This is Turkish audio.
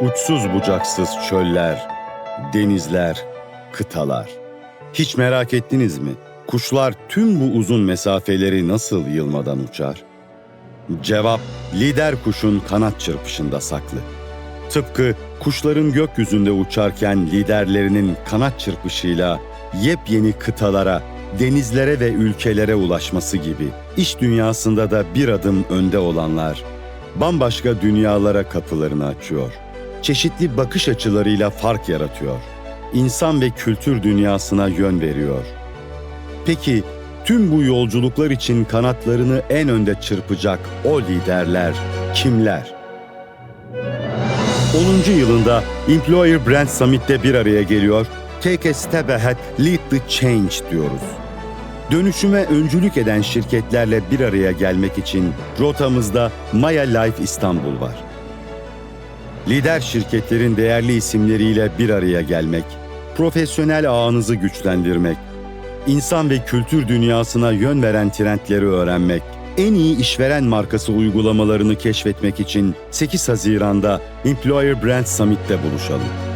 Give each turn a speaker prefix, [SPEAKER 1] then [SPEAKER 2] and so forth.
[SPEAKER 1] Uçsuz bucaksız çöller, denizler, kıtalar. Hiç merak ettiniz mi? Kuşlar tüm bu uzun mesafeleri nasıl yılmadan uçar? Cevap lider kuşun kanat çırpışında saklı. Tıpkı kuşların gökyüzünde uçarken liderlerinin kanat çırpışıyla yepyeni kıtalara, denizlere ve ülkelere ulaşması gibi iş dünyasında da bir adım önde olanlar bambaşka dünyalara kapılarını açıyor. Çeşitli bakış açılarıyla fark yaratıyor. İnsan ve kültür dünyasına yön veriyor. Peki tüm bu yolculuklar için kanatlarını en önde çırpacak o liderler kimler? 10. yılında Employer Brand Summit'te bir araya geliyor. Take a step ahead, lead the change diyoruz. Dönüşüme öncülük eden şirketlerle bir araya gelmek için rotamızda Maya Life İstanbul var. Lider şirketlerin değerli isimleriyle bir araya gelmek, profesyonel ağınızı güçlendirmek, insan ve kültür dünyasına yön veren trendleri öğrenmek, en iyi işveren markası uygulamalarını keşfetmek için 8 Haziran'da Employer Brand Summit'te buluşalım.